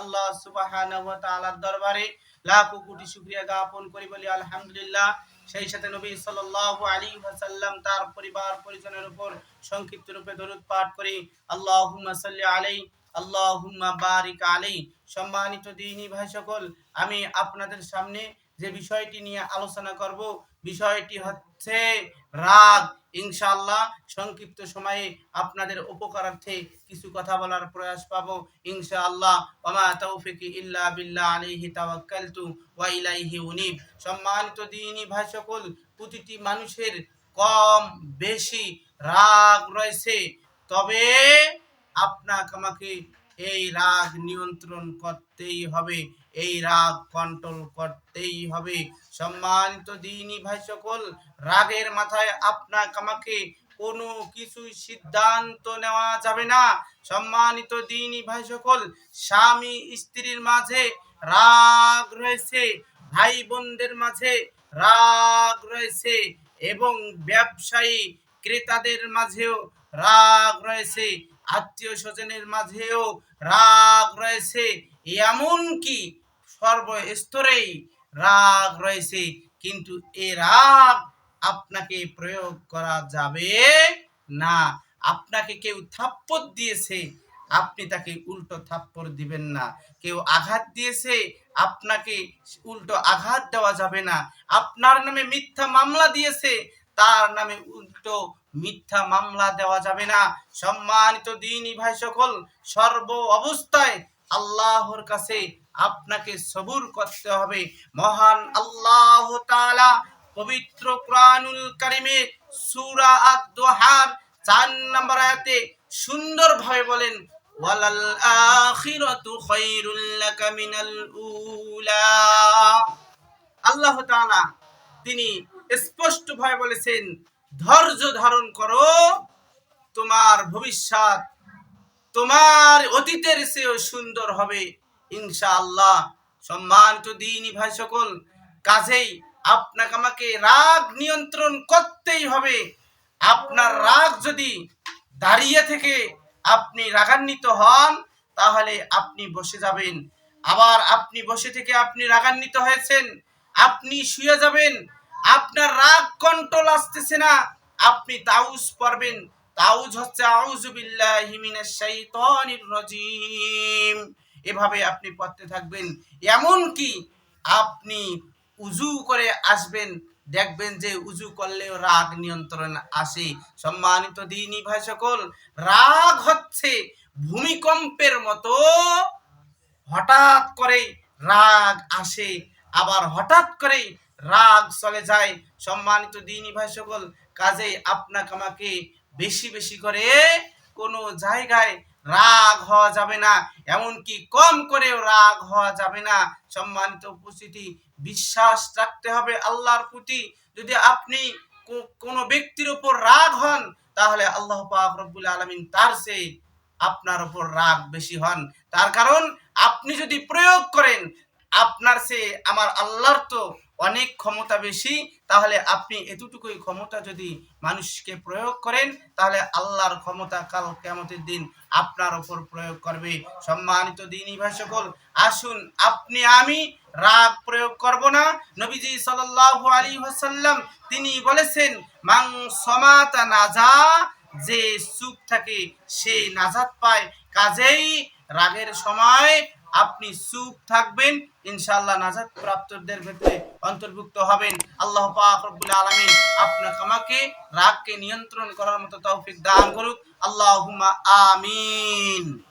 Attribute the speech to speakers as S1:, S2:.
S1: আল্লাহ তার পরিবার পরিজনের উপর সংক্ষিপ্ত রূপে দরুদ পাঠ করি, আল্লাহুম্মা সাল্লি আল্লাহুম্মা বারিক আলাইহি। সম্মানিত দিনী ভাই সকল, আমি আপনাদের সামনে যে বিষয়টি নিয়ে আলোচনা করব, বিষয়টি হচ্ছে রাগ। ইনশাআল্লাহ সংক্ষিপ্ত সময়ে আপনাদের উপকারার্থে কিছু কথা বলার প্রয়াস পাব। ইনশাআল্লাহ, ওমা তৌফিকি ইল্লা বিল্লাহ আলাইহি তাওয়াক্কালতু ওয়া ইলাইহি উনিব। সম্মানিত দিনী ভাই সকল প্রতিটি মানুষের কম বেশি রাগ রয়েছে। তবে আপনাকে আমাকে এই রাগ নিয়ন্ত্রণ করতেই হবে, এই রাগ কন্ট্রোল করতেই হবে। সম্মানিত দিনী ভাই সকল রাগের মাথায় আপনাকে, আমাকে কোনো কিছুই সিদ্ধান্ত নেওয়া যাবে না। সম্মানিত দিনী ভাই সকল স্বামী স্ত্রীর মাঝে রাগ রয়েছে ভাই বোনদের মাঝে রাগ রয়েছে এবং ব্যবসায়ী ক্রেতাদের মাঝেও রাগ রয়েছে। আত্মীয় স্বজনের মাঝেও রাগ রয়েছে। এমনকি সর্বস্তরেই রাগ রয়েছে। কিন্তু এ রাগ আপনাকে প্রয়োগ করা যাবে না। আপনাকে কেউ থাপ্পড় দিয়েছে, আপনি তাকে উল্টো থাপ্পড় দিবেন না। কেউ আঘাত দিয়েছে, আপনাকে উল্টো আঘাত দেওয়া যাবে না। আপনার নামে মিথ্যা মামলা দিয়েছে তার নামে উল্টো মিথ্যা মামলা দেওয়া যাবে না। সম্মানিত দিনী ভাই সকল, সর্ব অবস্থায় আল্লাহর কাছে আপনাকে সবুর করতে হবে। মহান আল্লাহ তাআলা পবিত্র কোরআনুল কারিমে সূরা আদ-দোহার নম্বর আয়াতে সুন্দরভাবে বলেন, ওয়ালাল আখিরাতু খায়রুল লাকা মিনাল উলা। আল্লাহ তাআলা তিনি স্পষ্টভাবে বলেছেন, ধৈর্য ধারণ করো, তোমার ভবিষ্যৎ তোমার অতীতের চেয়েও সুন্দর হবে। ইনশাআল্লাহ, সম্মানিত দিনী ভাই সকল, কাজেই আপনাকে আমাকে রাগ নিয়ন্ত্রণ করতেই হবে। আপনার রাগ যদি দাঁড়িয়ে থেকে আপনি রাগান্বিত হন, তাহলে আপনি বসে যাবেন। আবার আপনি বসে থেকে আপনি রাগান্বিত হয়েছেন, আপনি শুয়ে যাবেন আপনার রাগ কন্ট্রোল আসতেছে না। আপনি তাউজ পড়বেন তাউজ হচ্ছে আউযু বিল্লাহি মিনাশ শাইতানির রাজিম। এভাবে আপনি পড়তে থাকবেন। এমন কি আপনি উজু করে আসবেন, দেখবেন যে উজু করলেও রাগ নিয়ন্ত্রণ আসে। সম্মানিত দিনী ভাই সকল, রাগ হচ্ছে ভূমিকম্পের মতো হঠাৎ করে রাগ আসে। আবার হঠাৎ করে রাগ চলে যায় সম্মানিত দিনী ভাই সকল কাজে আপনাকে আমাকে বেশি বেশি করে কোনো জায়গায় রাগ হওয়া যাবে না, এমনকি কম করেও রাগ হওয়া যাবে না। সম্মানিত উপস্থিতি, বিশ্বাস রাখতে হবে আল্লাহর প্রতি। যদি আপনি কোনো ব্যক্তির উপর রাগ হন, তাহলে আল্লাহ পাক রব্বুল আলামিন তার সে আপনার উপর রাগ বেশি হন। তার কারণ, আপনি যদি প্রয়োগ করেন আপনার সে আমার আল্লাহর তো অনেক ক্ষমতা বেশি, তাহলে আপনি এতটুকুই ক্ষমতা যদি মানুষকে প্রয়োগ করেন, তাহলে আল্লাহর ক্ষমতা কাল কেমতের দিন আপনার ওপর প্রয়োগ করবে। সম্মানিত দিনী ভাই সকল আসুন আপনি আমি রাগ প্রয়োগ করব না। নবীজি সাল্লাল্লাহু আলাইহি ওয়াসাল্লাম তিনি বলেছেন মাং সমাতা নাজা যে সুখ থাকে সে নাজাত পায়। কাজেই রাগের সময় আপনি সুখ থাকবেন, ইনশাআল্লাহ নাজাত প্রাপ্তদের ক্ষেত্রে অন্তর্ভুক্ত হবেন। আল্লাহ পাক রব্বুল আলামিন আপনাকে আমাকে রাগকে নিয়ন্ত্রণ করার মতো তৌফিক দান করুক। আল্লাহুম্মা আমিন।